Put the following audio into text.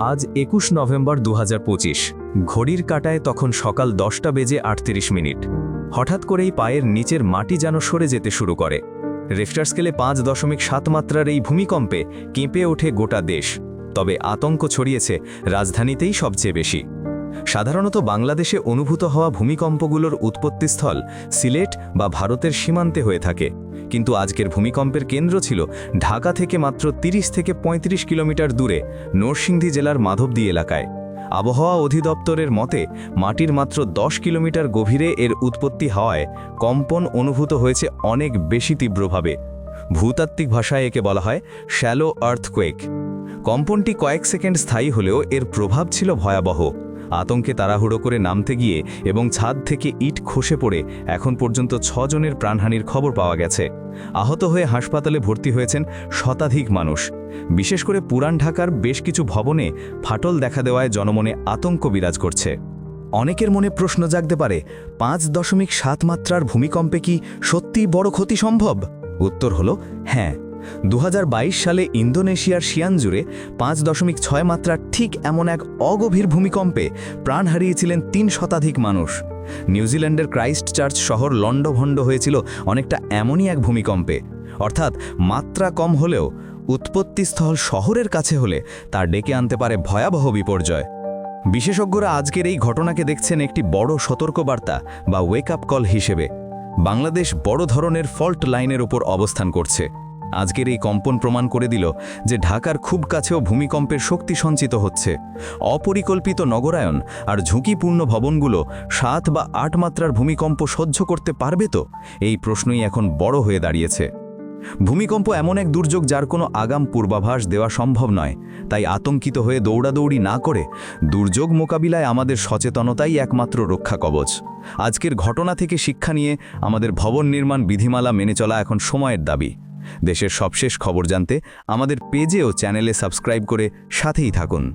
আজ একুশ নভেম্বর দু হাজার পঁচিশ। ঘড়ির কাটায় তখন সকাল দশটা বেজে আটত্রিশ মিনিট। হঠাৎ করেই পায়ের নিচের মাটি যেন সরে যেতে শুরু করে। রেফটার স্কেলে পাঁচ দশমিক সাত মাত্রার এই ভূমিকম্পে কেঁপে ওঠে গোটা দেশ। তবে আতঙ্ক ছড়িয়েছে রাজধানীতেই সবচেয়ে বেশি। সাধারণত বাংলাদেশে অনুভূত হওয়া ভূমিকম্পগুলোর উৎপত্তিস্থল সিলেট বা ভারতের সীমান্তে হয়ে থাকে। কিন্তু আজকের ভূমিকম্পের কেন্দ্র ছিল ঢাকা থেকে মাত্র ৩০ থেকে ৩৫ কিলোমিটার দূরে নরসিংদী জেলার মাধবদী এলাকায়। আবহাওয়া অধিদপ্তরের মতে, মাটির মাত্র ১০ কিলোমিটার গভীরে এর উৎপত্তি হওয়ায় কম্পন অনুভূত হয়েছে অনেক বেশি তীব্রভাবে। ভূতাত্ত্বিক ভাষায় একে বলা হয় শ্যালো আর্থকোয়েক। কম্পনটি কয়েক সেকেন্ড স্থায়ী হলেও এর প্রভাব ছিল ভয়াবহ। আতঙ্কে তাড়াহুড়ো করে নামতে গিয়ে এবং ছাদ থেকে ইট খসে পড়ে এখন পর্যন্ত ছজনের প্রাণহানির খবর পাওয়া গেছে। আহত হয়ে হাসপাতালে ভর্তি হয়েছেন শতাধিক মানুষ। বিশেষ করে পুরান ঢাকার বেশ কিছু ভবনে ফাটল দেখা দেওয়ায় জনমনে আতঙ্ক বিরাজ করছে। অনেকের মনে প্রশ্ন জাগতে পারে, পাঁচ দশমিক সাত মাত্রার ভূমিকম্পে কি সত্যিই বড় ক্ষতি সম্ভব? উত্তর হল হ্যাঁ। দু হাজার বাইশ সালে ইন্দোনেশিয়ার শিয়ান জুড়ে পাঁচ দশমিক ছয় মাত্রার ঠিক এমন এক অগভীর ভূমিকম্পে প্রাণ হারিয়েছিলেন তিন শতাধিক মানুষ। নিউজিল্যান্ডের ক্রাইস্ট চার্চ শহর লণ্ডভণ্ড হয়েছিল অনেকটা এমনই এক ভূমিকম্পে। অর্থাৎ মাত্রা কম হলেও উৎপত্তিস্থল শহরের কাছে হলে তা ডেকে আনতে পারে ভয়াবহ বিপর্যয়। বিশেষজ্ঞরা আজকের এই ঘটনাকে দেখছেন একটি বড় সতর্কবার্তা বা ওয়েক আপ কল হিসেবে। বাংলাদেশ বড় ধরনের ফল্ট লাইনের উপর অবস্থান করছে। আজকের এই কম্পন প্রমাণ করে দিল যে ঢাকার খুব কাছেও ভূমিকম্পের শক্তি সঞ্চিত হচ্ছে। অপরিকল্পিত নগরায়ন আর ঝুঁকিপূর্ণ ভবনগুলো সাত বা আট মাত্রার ভূমিকম্প সহ্য করতে পারবে তো? এই প্রশ্নই এখন বড় হয়ে দাঁড়িয়েছে। ভূমিকম্প এমন এক দুর্যোগ যার কোনো আগাম পূর্বাভাস দেওয়া সম্ভব নয়। তাই আতঙ্কিত হয়ে দৌড়াদৌড়ি না করে দুর্যোগ মোকাবিলায় আমাদের সচেতনতাই একমাত্র রক্ষা কবচ। আজকের ঘটনা থেকে শিক্ষা নিয়ে আমাদের ভবন নির্মাণ বিধিমালা মেনে চলা এখন সময়ের দাবি। দেশের সবশেষ খবর জানতে আমাদের পেজে ও চ্যানেলে সাবস্ক্রাইব করে সাথেই থাকুন।